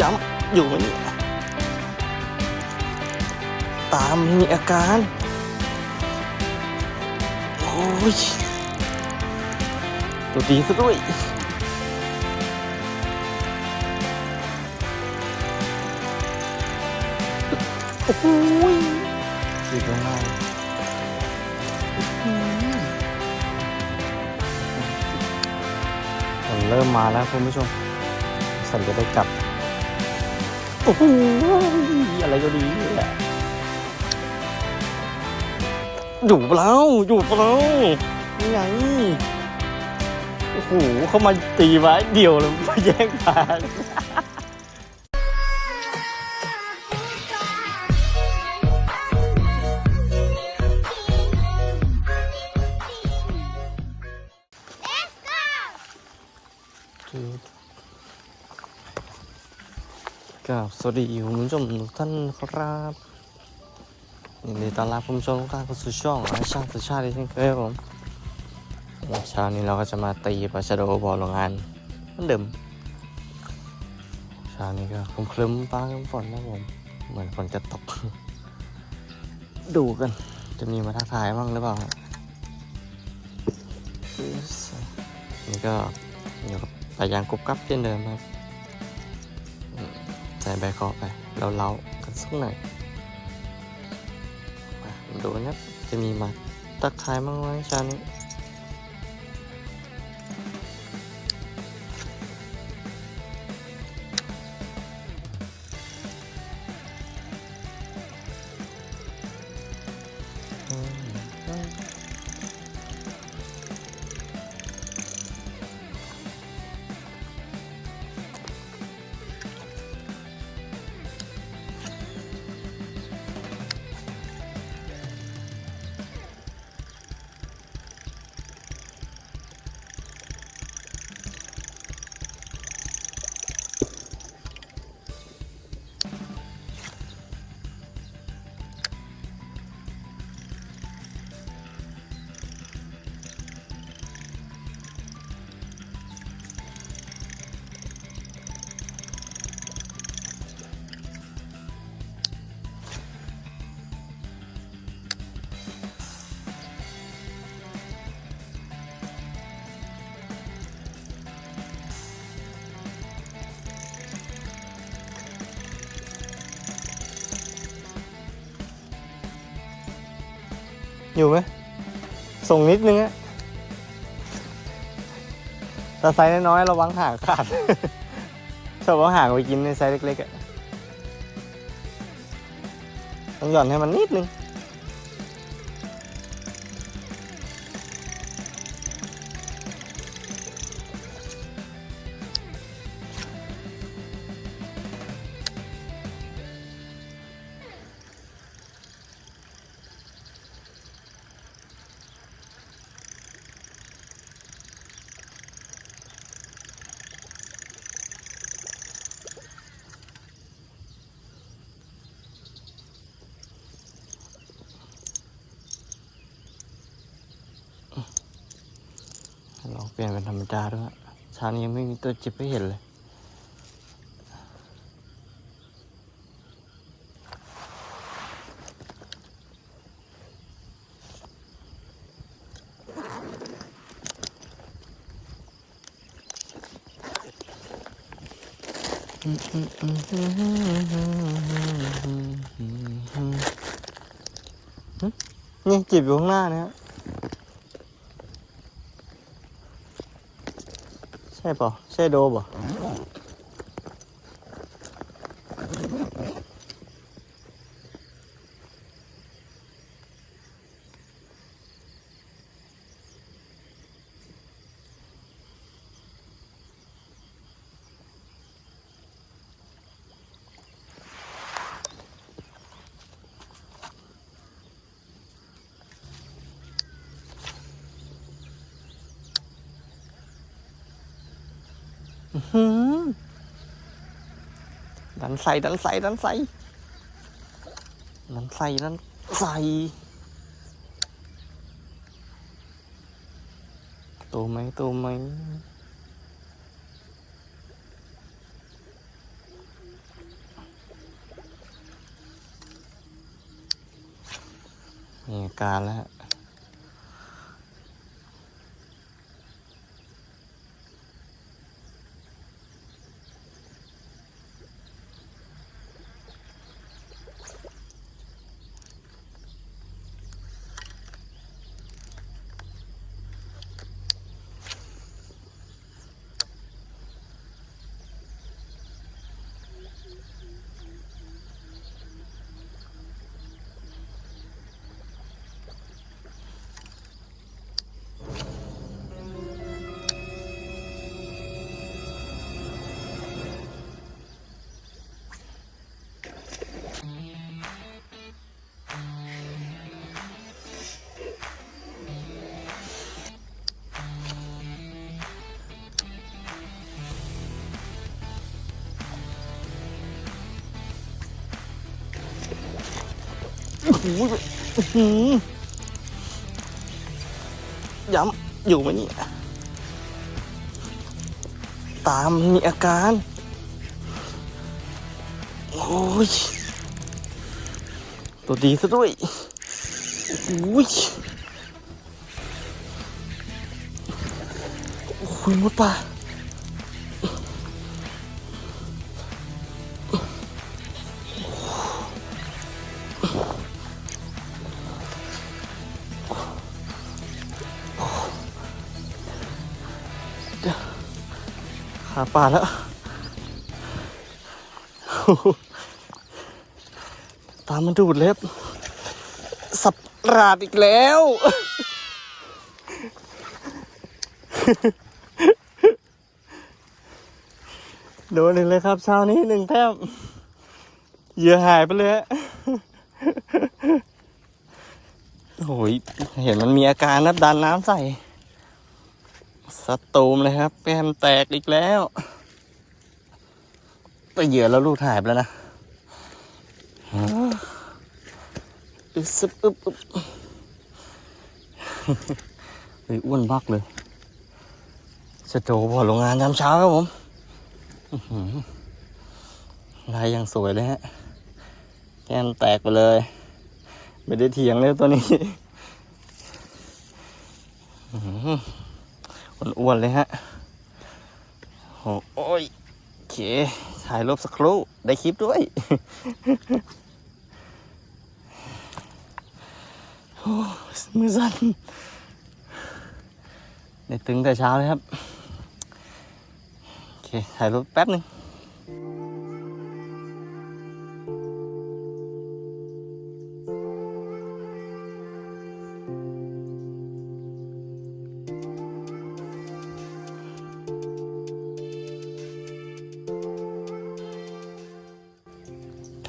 ย้ำอยู่ไหมเนี่ยตามมีอาการ โอ้ยตัวดีซะด้วยโอ้ยสีตรงห ริ่มมาแล้วคุณผู้ชม สันจะได้กลับ โอ้โหอะไรก็ดีแหละอยู่เปล่าอยู่เปล่านี่ไงโอ้โหเขามาตีไว้เดียวเลยมาแย่งทา กับสวัสดีคุณผู้ชมทุกท่านครับยินดีต้อนรับคุณผู้ชมทุกท่านเข้าสู่ช่องอาช่างสุชาติอีกเช่นเคยครับผมเช้านี้เราก็จะมาตีปลาชะโดบอลโรงงานเหมือนเดิมเช้านี้ก็คลึ้มๆฟ้าครึ้มฝนนะผมเหมือนฝนจะตก ดูกัน จะมีมาทักทายบ้างหรือเปล่านี่ก็อยู่กับปลายางกรุบกรับเช่นเดิมครับ ใส่ใบคอไปเราเล้ากันสักหน่อยมาดูนะจะมีมาตักทายมั้งไหมชานี้ อยู่ไหมส่งนิดนึงอะแต่ไซส์น้อยๆระวังห่างขาด ชอบเอาห่างไปกินในไซส์เล็กๆอะต้องหย่อนให้มันนิดนึง เปลี่ยนเป็นธรรมดาด้วยเช้านี้ยังไม่มีตัวจิบให้เห็นเลยนี่จิบอยู่ข้างหน้านะฮะ ใช่ป่ะใช่โดบะ ดันใส่ดันใส่ดันใส่ดันใส่ดันใส่ตตัวไหมตัวไหมมีอาการแล้ว หอื้อหืย้ำอยู่ไหมเนี่ยตามมีอาการ โอ้ย ตัวดีซะด้วยโอ้ยโอ้ยมดป่า ป่าแล้วตามมันดูดเล็บ สับราดอีกแล้ว โดนหนึ่งเลยครับเช้านี้หนึ่งแต้มเหยื่อหายไปเลยโอ้ยเห็นมันมีอาการนับดันน้ำใส่ สตูมเลยครับ แก้มแตกอีกแล้วไปเหยื่อแล้วลูกถ่ายไปแล้วนะอึบซึบอึบอึบเฮ้ยอ้วนบักเลยสโตบอโรงงานยามเช้าครับผมลายยังสวยเลยฮะ แก้มแตกไปเลย ไม่ได้เถียงเลยตัวนี้ อ้วนๆเลยฮะโอ้โอ้ยโอเค ถ่ายรูปสักครู่ ได้คลิปด้วยโอ้มือสั่นได้ตึงแต่เช้าเลยครับ โอเค ถ่ายรูปแป๊บหนึ่ง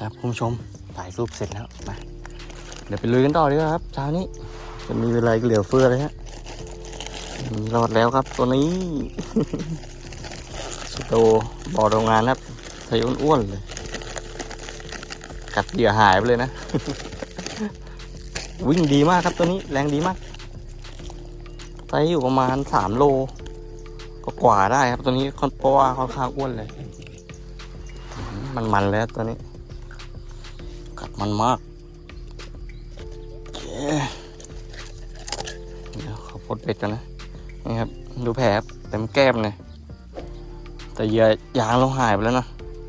ครับคุณผู้ชมถ่ายรูปเสร็จแล้วมาเดี๋ยวไปลุยกันต่อดีกว่าครับเช้านี้จะมีเวลาอีกเหลือเฟือเลยฮะมีรอดแล้วครับตัวนี้ สุดโตบ่อโรงงานครับใส่อ้วนๆเลย กัดเหยื่อหายไปเลยนะ วิ่งดีมากครับตัวนี้แรงดีมากไซส์อยู่ประมาณสามโลก็กว่าได้ครับตัวนี้ค่อนเพราะว่าค่อนข้างอ้วนเลยอืมมันๆแล้วตัวนี้ มันมากเดี๋ยวขอปลดเบ็ดกันนะนี่ครับดูแผลเต็มแก้มเลยแต่เหยื่อยางเราหายไปแล้วนะ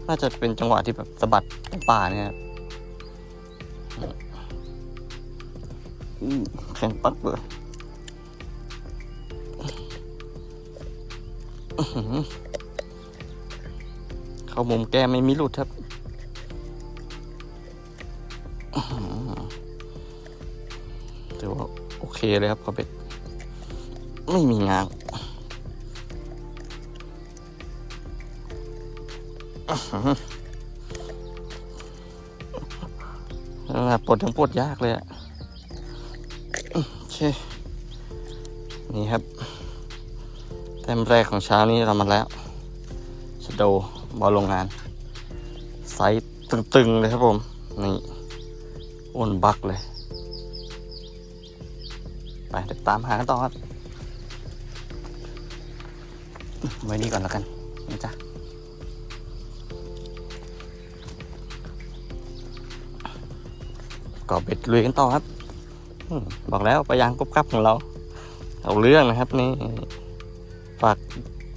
น่าจะเป็นจังหวะที่แบบสะบัดในป่าเนี่ยแข็งปักเลยเข้ามุมแก้มไม่มีหลุดครับ เคเลยครับขอเป็ด ไม่มีงางอื้อหือนั่นแหละปลดยังปลดยากเลยอะโอเค นี่ครับ แต้มแรกของเช้านี้เรามาแล้วชโดบอลโรงงาน ไซส์ตึงๆเลยครับผม นี่อ้วนบักเลย ไปเดี๋ยวตามหากันต่อครับไว้นี่ก่อนแล้วกันนะจ๊ะก็เบ็ดลุยกันต่อครับบอกแล้วปลายางกบกับของเรา เอาเรื่องนะครับนี่ฝาก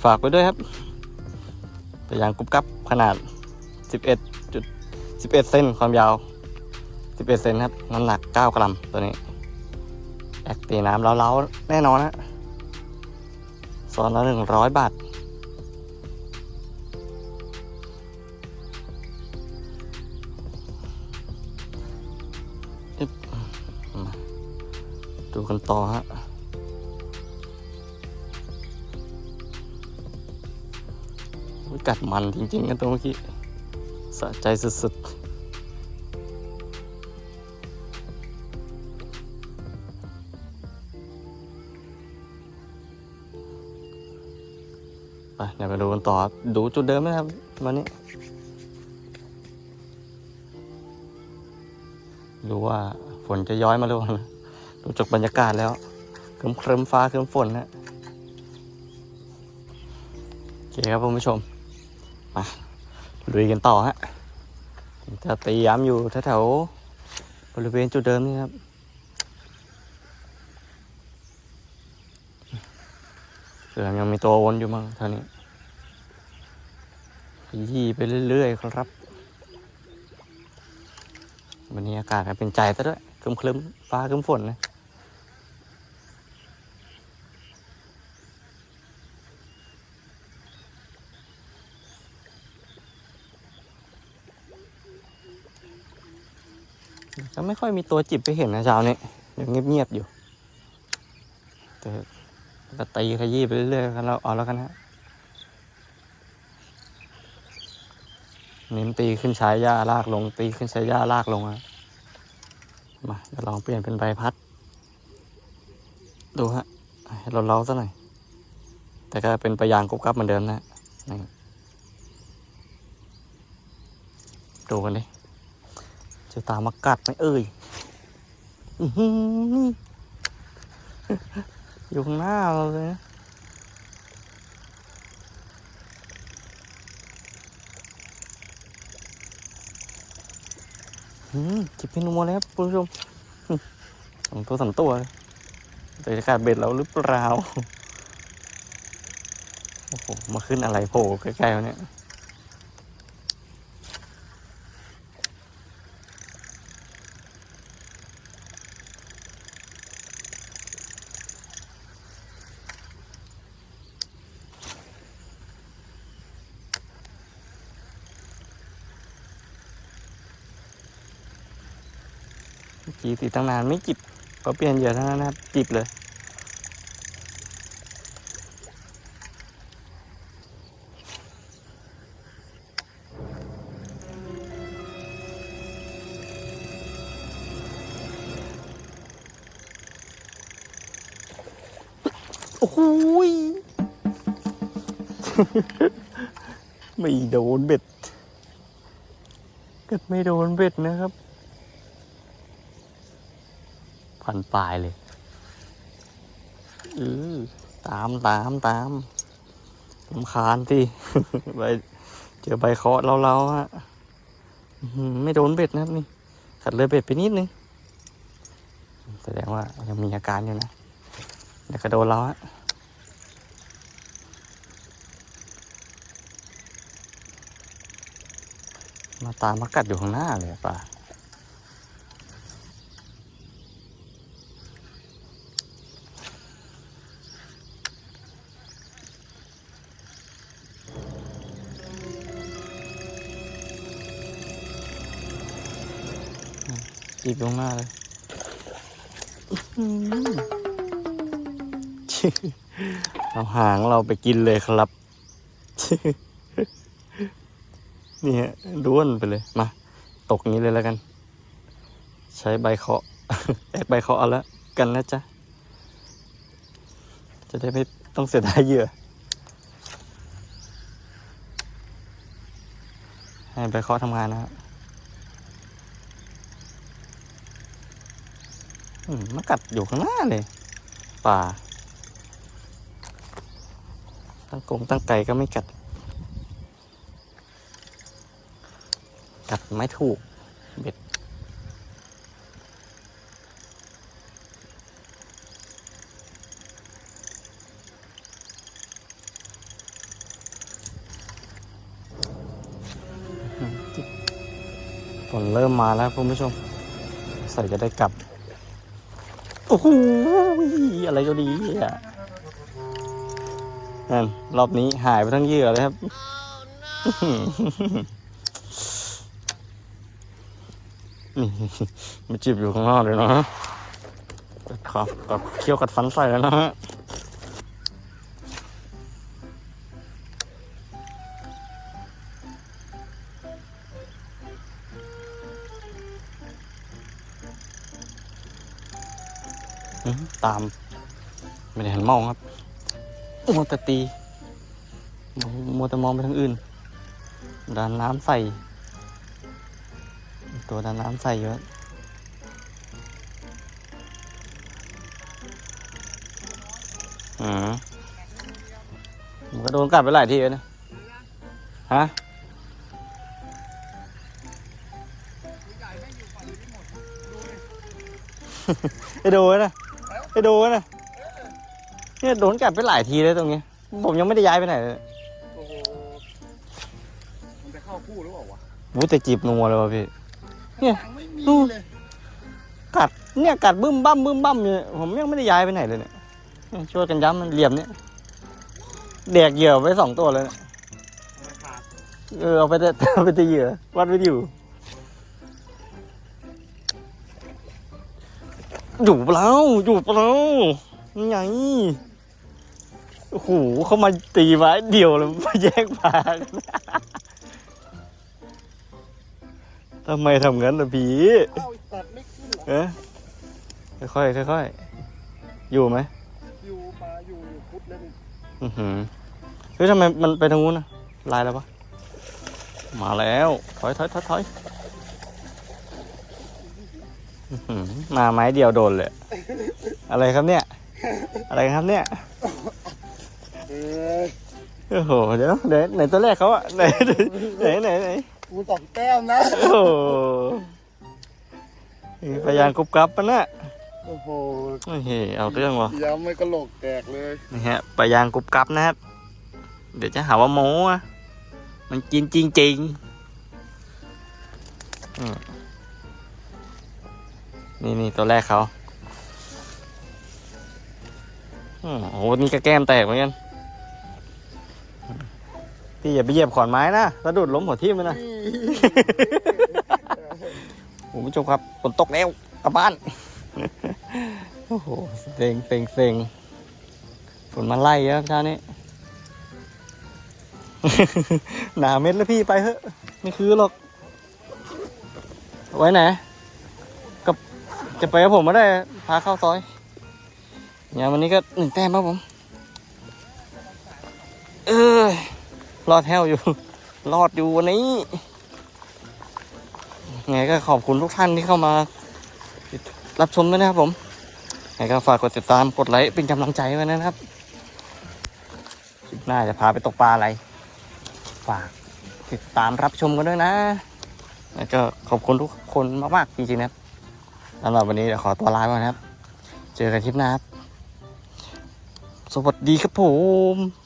ฝากไว้ด้วยครับปลายางกบกับขนาด 11จุด11 เซนความยาว 11 เซนครับน้ำหนัก 9 กรัมตัวนี้ กตีน้ำเล้าๆแน่นอนนะซอนละหนึ่งร้อยบาท ดูกันต่อฮะกัดมันจริงๆกันตัวเมื่อกี้ สะใจสุดๆ ไปเดี๋ยวไปดูกันต่อดูจุดเดิมไหมครับวันนี้รู้ว่าฝนจะย้อยมาหรือเปล่าดูจากบรรยากาศแล้วเคริมเคริมฟ้าเคริมฝนนะโอเคครับคุณผู้ชมมาลุยกันต่อฮะจะตีย้ำอยู่แถวๆบริเวณจุดเดิมนี่ครับ เสือยังมีตัววนอยู่มั้งเท่านี้ยี่ไปเรื่อย ๆ ครับ วันนี้อากาศเป็นใจซะด้วยครึมๆฟ้าครึมฝนนะก็ไม่ค่อยมีตัวจิบไปเห็นนะเช้านี้ยังเงียบๆอยู่แต่ ก็ตีขยี้ไปเรื่อยๆกันแล้วเอาแล้วกันฮะเน้นตีขึ้นชายหญ้าลากลง ตีขึ้นชายหญ้าลากลงอะมาเดี๋ยวลองเปลี่ยนเป็นใบพัด ดูฮะให้เราเล้าซะหน่อย แต่ก็เป็นประยางกบกับเหมือนเดิมนะนี่ดูกันดิจะตามมากัดไหมเอ่ย อยู่ข้างหน้าเราเลยนะอืมจิบเป็นนัวเลยครับคุณผู้ชมสองตัวสามตัวเลยแต่จะกัดเบ็ดเราหรือเปล่า โอ้โห มาขึ้นอะไรโผล่ใกล้ๆวเนี่ย เมื่อกี้ติดตั้งนานไม่จิบก็เปลี่ยนเหยื่อเท่านั้นนะครับ จิบเลย โอ้โหไม่โดนเบ็ดก็ไม่โดนเบ็ดนะครับ พันปลายเลยเออตามตามตามลำคาญที่ใบเจอใบเคาะเราๆฮะไม่โดนเบ็ดนะครับนี่ขัดเลยเบ็ดไปนิดนึง แสดงว่ายังมีอาการอยู่นะเดี๋ยวก็โดนเราฮะมาตามมากัดอยู่ข้างหน้าเลยอะ จีบลงหน้าเลยอื้อหือเอาหางเราไปกินเลยครับ นี่ฮะด้วนไปเลย มา ตกนี้เลยแล้วกัน ใช้ใบเคาะแอกใบเคาะเอาละกันนะจ๊ะ จะได้ไม่ต้องเสียดายเหยื่อ ให้ใบเคาะทำงานนะฮะอื มมากัดอยู่ข้างหน้าเลย ป่า ตั้งกงตั้งไก่ก็ไม่กัด กัดไม่ถูก เบ็ด ฝนเริ่มมาแล้วคุณผู้ชม ใส่จะได้กลับ โอ้โหอะไรก็ดีอะนั่นรอบนี้หายไปทั้งเหยื่อเลยครับ นี่มาจีบอยู่ข้างนอกเลยเนาะครับกับเคี้ยวกัดฟันใส่แล้วนะฮะ ตาม ไม่ได้หันมองครับมัวแต่ตีมัวแต่มองไปทางอื่นดานน้ำใส่ ตัวดานน้ำใส่เยอะอืมมันก็โดนกัดไปหลายทีแล้วนะ ฮะไอโดนนะ ไอโดนนะเนี่ยโดนกัดไปหลายทีแล้วตรงนี้ ผมยังไม่ได้ย้ายไปไหนเลยโอ้โหมันจะเข้าคู่หรือเปล่าวะวูแต่จีบนัวเลยวะพี่ เนี่ยยังไม่มีดูเลยกัด เนี่ยกัดบึ้มบั้มบึ้มบั้มอยู่เนี่ยผมยังไม่ได้ย้ายไปไหนเลยเนี่ยเนี่ยช่วยกันย้ำมันเหลี่ยมเนี่ยแดกเหยื่อไปสองตัวเลยเนี่ย มันขาด เออเอาไปแต่ เอาไปแต่เหยื่อวัดไว้อยู่ อยู่เปล่าอยู่เปล่านี่ไงโอ้โหเขามาตีไว้เดียวเลยมาแยกปากทำไมทำงั้นล่ะพี่เอ้าไอ้สัตว์ไม่ขึ้นเหรอเอ๊ะค่อยๆค่อยๆอยู่ไหมอยู่มาอยู่อยู่พุทธแล้วนี่อือหือเฮ้ยทำไมมันไปทางนู้นนะลายแล้วปะมาแล้ว ถอยถอยถอยถอยอื้อหือ มาไม้เดียวโดนเลย อะไรครับเนี่ย อะไรครับเนี่ยเออโอ้โหเดี๋ยวไหนไหนตัวแรกเขาอะไหนไหนไหนไหนกูสองแต้มนะโอ้โหนี่พยานกรุบกรับปะน่ะโอ้โหโอ้ยเอาเรื่องวะย้ำไม่กระโหลกแตกเลยนี่ฮะปลายางกรุบกรับนะครับ เดี๋ยวจะหาว่าโม้อะมันกินจริงจริงๆอืม นี่นี่ตัวแรกเขาอืมโอ้โห นี่ก็แก้มแตกเหมือนกัน พี่อย่าไปเหยียบขอนไม้นะสะดุดล้มหัวทิ่มเลยนะ โอ้โหผู้ชมครับฝนตกแล้วกลับบ้าน โอ้โห เซ็งเซ็งเซ็งฝนมาไล่เยอะเช้านี้ หนาเม็ดแล้วพี่ไปเถอะ ไม่คือหรอก ไว้ไหนกับ จะไปกับผมไมาได้พาเข้าซอยเนี่ยวันนี้ก็หนึ่งแต้มครับผม เออรอดแถวอยู่ รอดอยู่วันนี้ไงก็ขอบคุณทุกท่านที่เข้ามา รับชมด้วยนะครับผมไงก็ฝากกดติดตามกดไลค์เป็นกำลังใจไว้นะครับคลิปหน้าจะพาไปตกปลาอะไร ฝากติดตามรับชมกันด้วยนะ แล้วก็ขอบคุณทุกคนมากๆจริงๆนะครับ สำหรับวันนี้เดี๋ยวขอตัวลาไปก่อนนะครับ เจอกันคลิปหน้าครับ สวัสดีครับผม